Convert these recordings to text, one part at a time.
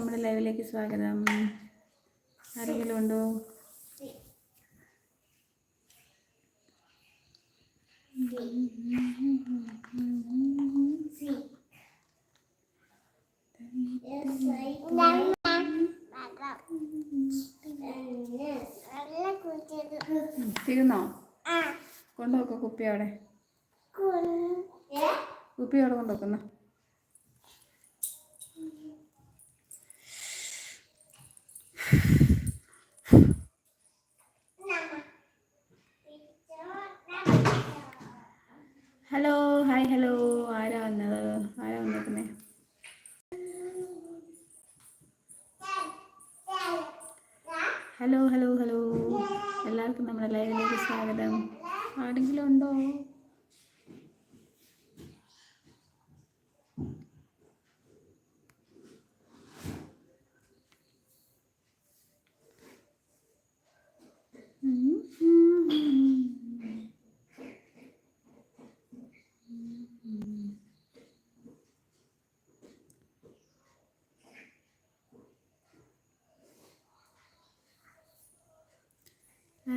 നമ്മുടെ ലൈവിലേക്ക് സ്വാഗതം. ആരെങ്കിലും ഉണ്ടോ? തീർന്നോ? കൊണ്ടുപോക്കോ കുപ്പി അവിടെ. കുപ്പി അവിടെ കൊണ്ടുവെക്കുന്ന ഹലോ ഹായ് ഹലോ. ആരാ വന്നത്? ആരാ വന്നേക്കുന്നേ? Hello hello hello. എല്ലാവർക്കും നമ്മുടെ ലൈവിലേക്ക് സ്വാഗതം. ആരെങ്കിലും ഉണ്ടോ?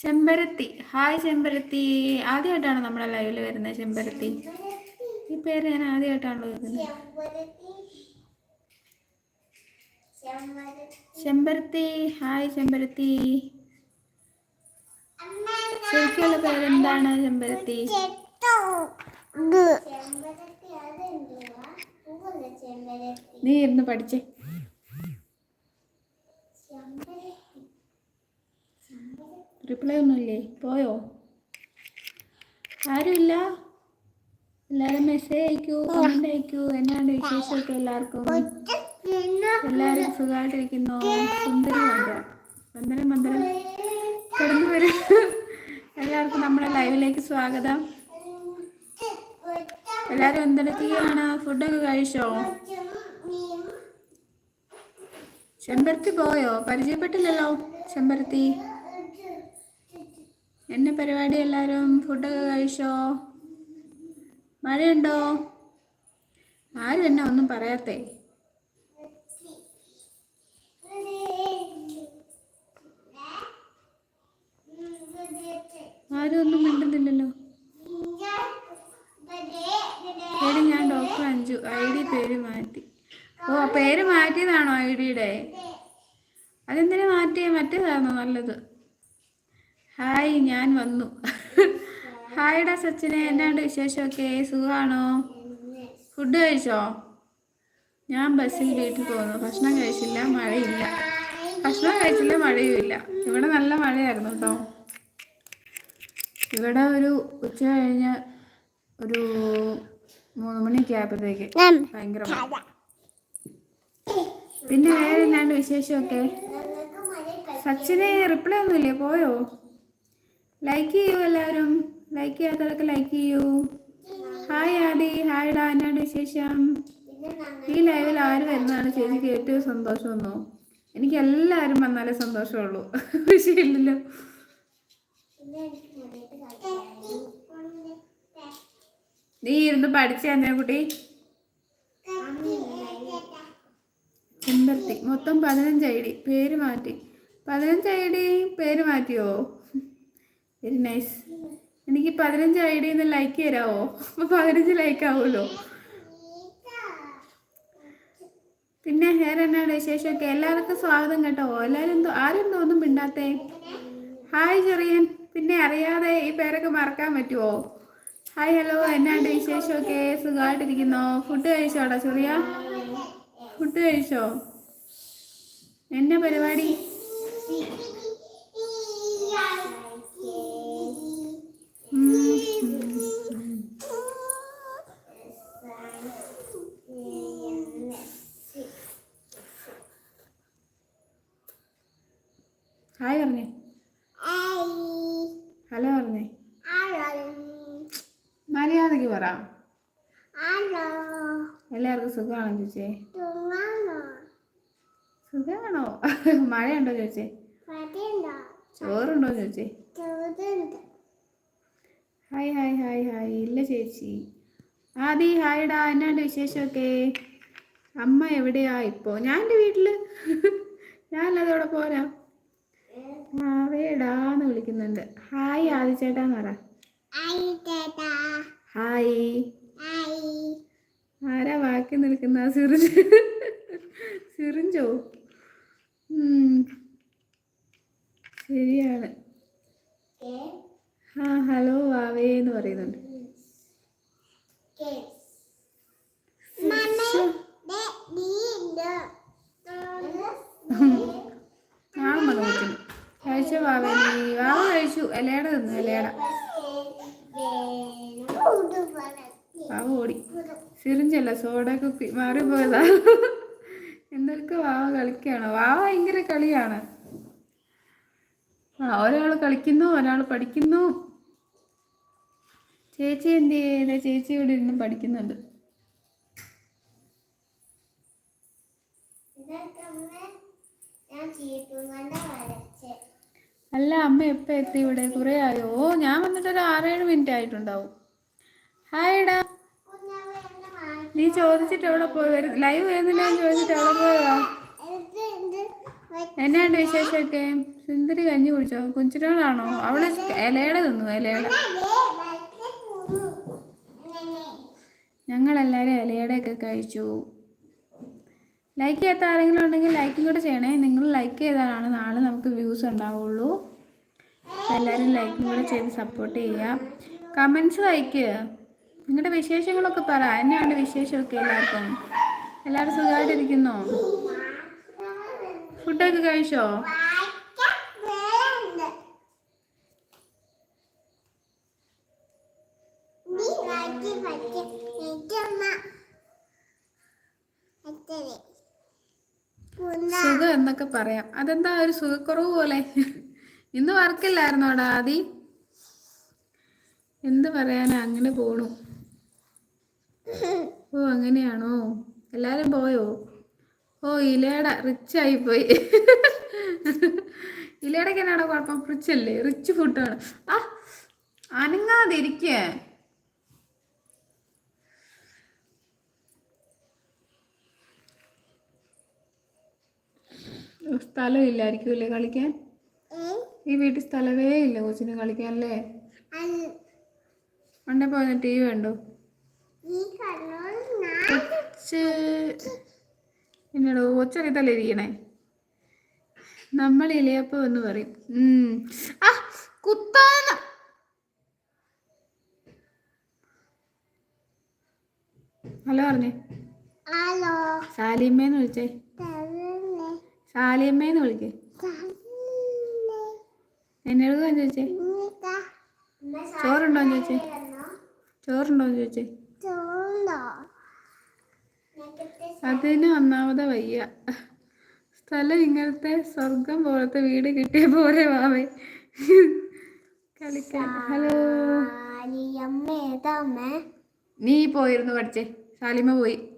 ചെമ്പരത്തി. ഹായ് ചെമ്പരത്തി. ആദ്യമായിട്ടാണ് നമ്മുടെ ലൈവിൽ വരുന്നത് ചെമ്പരത്തി? ഈ പേര് ഞാൻ ആദ്യമായിട്ടാണല്ലോ കേൾക്കുന്നത്. ചെമ്പരത്തി. ഹായ് ചെമ്പരത്തി. ശരിക്കുള്ള പേരെന്താണ് ചെമ്പരത്തി? നീ ഇരുന്ന് പഠിച്ചേ റിപ്ലൈ ഒന്നുമില്ലേ? പോയോ? ആരുമില്ല? എല്ലാവരും മെസ്സേജ് അയക്കൂ കമന്റ് അയക്കൂ. എന്നാണ് വിശേഷമൊക്കെ എല്ലാവർക്കും? എല്ലാവരും സുഖമായിട്ടിരിക്കുന്നു? സുന്ദരി മന്ദരം വന്ദനം കിടന്നു വരും. എല്ലാവർക്കും നമ്മുടെ ലൈവിലേക്ക് സ്വാഗതം. എല്ലാവരും എന്തെടുക്കുകയാണ് ഫുഡൊക്കെ കഴിച്ചോ? ചെമ്പരത്തി പോയോ? പരിചയപ്പെട്ടില്ലല്ലോ ചെമ്പരത്തി? എന്നെ പരിപാടി എല്ലാവരും ഫുഡൊക്കെ കഴിച്ചോ? മഴയുണ്ടോ? ആരും എന്നെ ഒന്നും പറയാത്തേ. ആരും ഒന്നും മിണ്ടുന്നില്ലല്ലോ. പേര് ഞാൻ ഡോക്ടർ അഞ്ചു ഐ ഡി പേര് മാറ്റി. ഓ പേര് മാറ്റിയതാണോ ഐ ഡിയുടെ? അതെന്തിനു മാറ്റിയ? മറ്റേതാണോ നല്ലത്? ഹായ് ഞാൻ വന്നു. ഹായ്ഡാ സച്ചിനെ എന്നാണ്ട് വിശേഷമൊക്കെ? സുഖമാണോ ഫുഡ് കഴിച്ചോ? ഞാൻ ബസ്സിൽ വീട്ടിൽ പോകുന്നു. ഭക്ഷണം കഴിച്ചില്ല മഴയില്ല. ഭക്ഷണം കഴിച്ചില്ല മഴയുമില്ല ഇവിടെ നല്ല മഴയായിരുന്നു കേട്ടോ. ഇവിടെ ഒരു ഉച്ച കഴിഞ്ഞ് ഒരു മൂന്ന് മണിയൊക്കെ ആയപ്പോഴത്തേക്ക് ഭയങ്കര പിന്നെ വേറെ എന്നാണ്ട് വിശേഷമൊക്കെ? സച്ചിനെ റിപ്ലൈ ഒന്നുമില്ലേ? പോയോ? ലൈക്ക് ചെയ്യൂ എല്ലാവരും. ലൈക്ക് ചെയ്യാത്തവരൊക്കെ ലൈക്ക് ചെയ്യൂ. ഹായ് ആദി. ഹായ് ഡാ. എന്നാണ് വിശേഷം? ഈ ലൈവിൽ ആര് വരുന്നതാണ് ചേച്ചിക്ക് ഏറ്റവും സന്തോഷമെന്നോ എനിക്ക് എല്ലാവരും വന്നാലേ സന്തോഷമുള്ളൂ. വിഷയമില്ലല്ലോ. നീ ഇരുന്ന് പഠിച്ച കുട്ടി ചെമ്പരത്തി മൊത്തം പതിനഞ്ച് ഐ ഡി. പേര് മാറ്റി. പതിനഞ്ച് ഐ ഡി പേര് മാറ്റിയോ? വെരി നൈസ് എനിക്ക് പതിനഞ്ച് ഐ ഡിന്ന് ലൈക്ക് തരാമോ അപ്പോൾ പതിനഞ്ച് ലൈക്ക് ആവുമല്ലോ. പിന്നെ വേറെ എന്നാണ് വിശേഷമൊക്കെ? എല്ലാവർക്കും സ്വാഗതം കേട്ടോ. എല്ലാവരും എന്തോ ആരും എന്തോ ഒന്നും മിണ്ടാത്തേ. ഹായ് ചെറിയൻ. പിന്നെ അറിയാതെ ഈ പേരൊക്കെ മറക്കാൻ പറ്റുമോ ഹായ് ഹലോ എന്നാണ്ട് വിശേഷമൊക്കെ? സുഖമായിട്ടിരിക്കുന്നോ? ഫുഡ് കഴിച്ചോടാ ചെറിയ? ഫുഡ് കഴിച്ചോ? എന്നെ പരിപാടി? ഹായ് പറഞ്ഞേ. ഹലോ പറഞ്ഞേ. മര്യാദയ്ക്ക് പറ. എല്ലാവർക്കും സുഖമാണോ ചോദിച്ചേ? സുഖമാണോ? മഴയുണ്ടോ ചോദിച്ചേ? ചോറുണ്ടോ ചോദിച്ചേ? Hi hi hi hi. ഇല്ല ചേച്ചി. ആദി ഹായ്ഡാ എന്നാണ്ട് വിശേഷമൊക്കെ? അമ്മ എവിടെയാ ഇപ്പോ? ഞാൻ എന്റെ വീട്ടിൽ ഞാനല്ലാതെ അവിടെ പോരാ? ആവേടാന്ന് വിളിക്കുന്നുണ്ട്. ഹായ് ആദി ചേട്ടാന്ന് പറ. ഹായ്. ആരാ ബാക്കി നിൽക്കുന്ന? സിറിഞ്ച്. സിറിഞ്ചോ. ശരിയാണ്. ആ ഹലോ വാവേ എന്ന് പറയുന്നുണ്ട്. മതി കൊച്ചിന് കഴിച്ച വാവേ നീ? വാവ കഴിച്ചു. ഇലയട തിന്നു ഇലയട. വാവ ഓടി. സിറിഞ്ചല്ല സോഡ കുപ്പി മാറിപ്പോയതാ. എന്തൊക്കെ വാവ കളിക്കുകയാണോ? വാവ ഭയങ്കര കളിയാണ്. ഒരാൾ കളിക്കുന്നു ഒരാൾ പഠിക്കുന്നു. ചേച്ചി എന്ത് ചെയ്തേ ചേച്ചി ഇവിടെ ഇരുന്ന് പഠിക്കുന്നുണ്ട്. അല്ല അമ്മ എപ്പോ എത്തി ഇവിടെ? കുറെ ആയോ? ഓ ഞാൻ വന്നിട്ട് ഒരു ആറേഴ് മിനിറ്റ് ആയിട്ടുണ്ടാവും. ഹായടാ നീ ചോദിച്ചിട്ട് എവിടെ പോയി? വരും ലൈവ് വരുന്നില്ല ചോദിച്ചിട്ട് എവിടെ പോയതാ? എന്നാണ്ട് വിശേഷമൊക്കെ? സുന്ദരി കഞ്ഞി കുടിച്ചോ? കുഞ്ചിരോളാണോ അവൾ ഇലയുടെ തിന്നു ഇലയുടെ. ഞങ്ങളെല്ലാവരും ഇലയുടെയൊക്കെ കഴിച്ചു. ലൈക്ക് ചെയ്യാത്ത ആരെങ്കിലും ഉണ്ടെങ്കിൽ ലൈക്കും കൂടെ ചെയ്യണേ. നിങ്ങൾ ലൈക്ക് ചെയ്താലാണ് നാളെ നമുക്ക് വ്യൂസ് ഉണ്ടാവുള്ളൂ. എല്ലാവരും ലൈക്കും കൂടെ ചെയ്ത് സപ്പോർട്ട് ചെയ്യുക. കമൻസ് വായിക്കുക നിങ്ങളുടെ വിശേഷങ്ങളൊക്കെ പറ. എന്നാണ് വിശേഷമൊക്കെ എല്ലാവർക്കും? എല്ലാവരും സുഖമായിട്ടിരിക്കുന്നോ? ഫുഡൊക്കെ കഴിച്ചോ? സുഖം എന്നൊക്കെ പറയാം. അതെന്താ ഒരു സുഖക്കുറവ് പോലെ? ഇന്ന് വർക്കില്ലായിരുന്നോടാ ആദി? എന്ത് പറയാനാ? അങ്ങനെ പോണു. ഓ അങ്ങനെയാണോ? എല്ലാരും പോയോ? ഓ ഇലയുടെ റിച്ച് ആയി പോയി ഇലയുടെക്ക് എന്നാണോ കുഴപ്പം? റിച്ച് അല്ലേ? റിച്ച് ഫുഡാണ് ആ അനങ്ങാതിരിക്കേ. സ്ഥലം ഇല്ലായിരിക്കും അല്ലേ കളിക്കാൻ? ഈ വീട്ടിൽ സ്ഥലമേ ഇല്ല കൊച്ചിന് കളിക്കാൻ അല്ലേ? പണ്ടേ പോയ ടി വി ഉണ്ടോ കൊച്ച്. എന്നോട് കൊച്ചൊക്കെ തല ഇരിക്കണേ? നമ്മൾ ഇലയപ്പം എന്ന് പറയും. ആ കുത്താന ഹലോ പറഞ്ഞേ. ഹലോ. സാലിയമ്മേന്ന് വിളിച്ചേ. സാലിയമ്മേന്ന് വിളിക്കേ. എന്നോട് ചോദിച്ചേ? ചോറുണ്ടോന്ന് ചോദിച്ചേ? ചോറുണ്ടോന്ന് ചോദിച്ചേ? അതിന് ഒന്നാമത് വയ്യ. സ്ഥലം ഇങ്ങനത്തെ സ്വർഗം പോലത്തെ വീട് കിട്ടിയ പോലെ വാവേ. കളിക്കാൻ. ഹലോ. നീ പോയിരുന്നു പഠിച്ചേ. സാലിമ പോയി.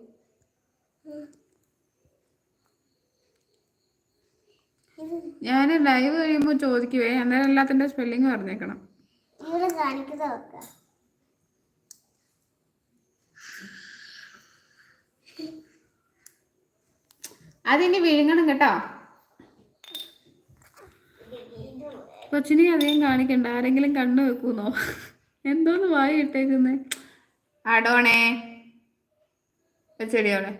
ഞാൻ ലൈവ് കഴിയുമ്പോൾ ചോദിക്കുവേ. അന്നേരം എല്ലാത്തിന്റെ സ്പെല്ലിങ് പറഞ്ഞേക്കണം. ഇവിടെ കാണിക്കുന്ന അതിനി വിഴുങ്ങണം കേട്ടോ. കൊച്ചിനെ അധികം കാണിക്കണ്ട. ആരെങ്കിലും കണ്ണു വെക്കൂന്നോ? എന്തോന്ന് വായി ഇട്ടേക്കുന്നേ? അടോണേ ചെടിയോടെ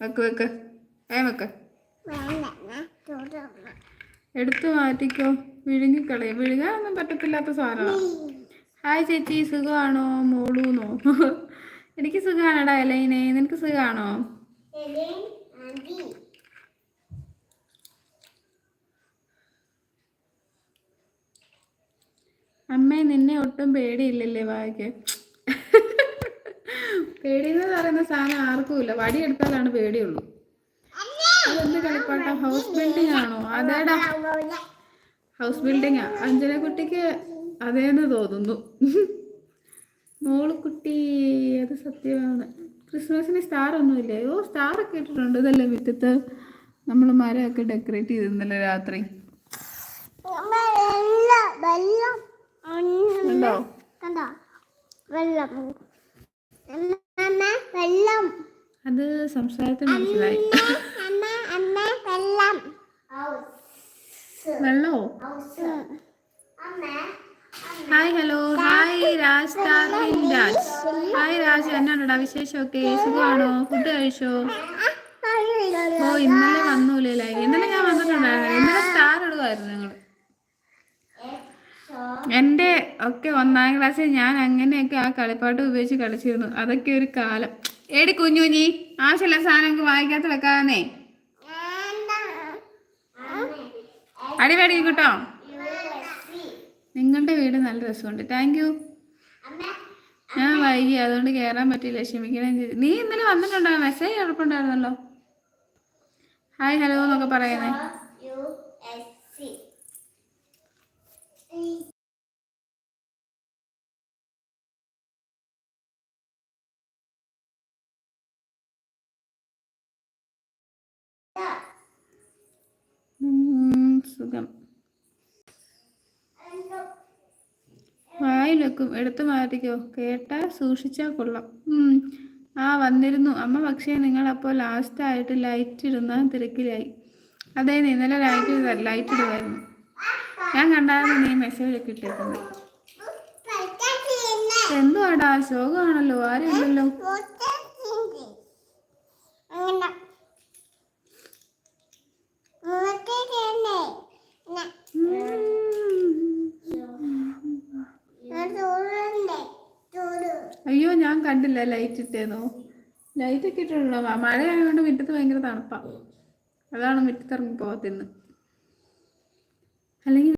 വെക്ക് വെക്ക്. ഏ വെക്ക്. എടുത്തു മാറ്റിക്കോ. വിഴുങ്ങിക്കളയും. വിഴുങ്ങാനൊന്നും പറ്റത്തില്ലാത്ത സാധനമാണ് ഹായ് ചേച്ചി സുഖമാണോ? മോളൂന്നോ? എനിക്ക് സുഖമാണടാ എലൈനെ. നിനക്ക് സുഖമാണോ അമ്മേ നിന്നെ ഒട്ടും പേടിയില്ലല്ലേ വായിക്ക് പേടിയെന്ന് പറയുന്ന സാധനം ആർക്കും ഇല്ല. വടിയെടുത്താലാണ് പേടിയുള്ളൂ. അതെന്ത് കളിപ്പാട്ടം? ഹൗസ് ബിൽഡിംഗ് ആണോ? അതേടാ. ഹൗസ് ബിൽഡിംഗ് ആ. അഞ്ജന കുട്ടിക്ക് അതേന്ന് തോന്നുന്നു. മോൾ കുട്ടി അത് സത്യമാണ്. ക്രിസ്മസിന് സ്റ്റാർ ഒന്നുമില്ലേ? ഓ സ്റ്റാർ ഒക്കെ ഇട്ടിട്ടുണ്ട് ഇതല്ലേ മുറ്റത്ത്. നമ്മൾ മരമൊക്കെ ഡെക്കറേറ്റ് ചെയ്തിരുന്നല്ലോ രാത്രി. ഒന്ന് അത് സംസാരത്തിൽ മനസ്സിലായി. വെള്ളം hi hello hi Raj Raj hi Raj എന്നാണോടാ വിശേഷമൊക്കെ? സുഖമാണോ? ഫുഡ് കഴിച്ചോ? ഓ ഇന്നലെ വന്നൂലേ ലൈവ് ഇന്നലെ ഞാൻ വന്നിട്ടുണ്ടായിരുന്നു. ഇന്നലെ സ്റ്റാർ ഇടുമായിരുന്നു ഞങ്ങൾ എന്റെ ഒക്കെ ഒന്നാം ക്ലാസ്സിൽ ഞാൻ അങ്ങനെയൊക്കെ ആ കളിപ്പാട്ട് ഉപയോഗിച്ച് കളിച്ചിരുന്നു. അതൊക്കെ ഒരു കാലം. ഏടി കുഞ്ഞു കുഞ്ഞി ആവശ്യമില്ല സാധനങ്ങൾക്ക് വായിക്കാത്ത വെക്കാന്നേ അടിപൊളി കേട്ടോ. നിങ്ങളുടെ വീട് നല്ല രസമുണ്ട്. താങ്ക് യു ഞാൻ വൈകി അതുകൊണ്ട് കയറാൻ പറ്റില്ല ക്ഷമിക്കണം ചെയ്തു. നീ ഇന്നലെ വന്നിട്ടുണ്ടോ? മെസ്സേജ് ഉറപ്പുണ്ടായിരുന്നല്ലോ ഹായ് ഹലോ എന്നൊക്കെ പറയുന്നേ. സുഖം. വായിൽ വെക്കും എടുത്തു മാറ്റിക്കോ കേട്ടാ സൂക്ഷിച്ചാൽ കൊള്ളാം ആ വന്നിരുന്നു അമ്മ പക്ഷേ നിങ്ങൾ അപ്പോൾ ലാസ്റ്റ് ആയിട്ട് ലൈറ്റ് ഇടുന്ന തിരക്കിലായി അതെ ഇന്നലെ ലൈറ്റ് ലൈറ്റ് ഇടുമായിരുന്നു ഞാൻ കണ്ടായിരുന്നു നീ മെസ്സേജ് ഒക്കെ ഇട്ടേക്കുന്നത് എന്തുവാടാ ശോകമാണല്ലോ ആരും ഇല്ലല്ലോ കണ്ടില്ല ലൈറ്റ് ഇട്ടേന്നോ. ലൈറ്റ് ഒക്കെ ഇട്ടുള്ള മഴ ആയതുകൊണ്ട് മുറ്റത്ത് ഭയങ്കര തണുപ്പാ. അതാണ് മുറ്റത്തിറങ്ങി പോകത്തിന്ന് അല്ലെങ്കിൽ